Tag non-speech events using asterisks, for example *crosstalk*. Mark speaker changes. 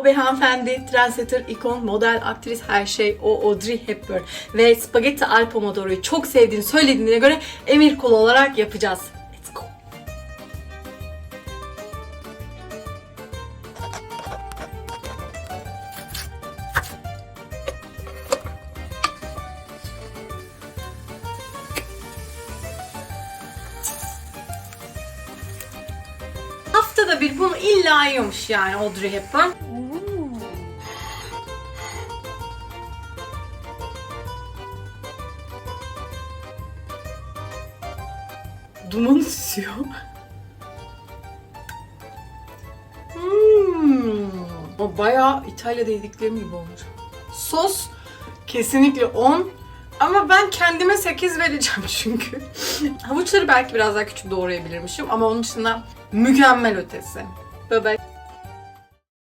Speaker 1: O bir hanımefendi, trendsetter, ikon, model, aktris, her şey o Audrey Hepburn. Ve Spaghetti al Pomodoro'yu çok sevdiğini söylediğine göre emir kulu olarak yapacağız. Haftada bir bunu illa yiyormuş yani Audrey Hepburn. Duman tutuyor. Hmm. Bayağı İtalya'da yediklerim gibi olmuş. Sos kesinlikle 10. Ama ben kendime 8 vereceğim *laughs* çünkü. Havuçları belki biraz daha küçük doğrayabilirmişim ama onun dışında mükemmel ötesi. Bye bye.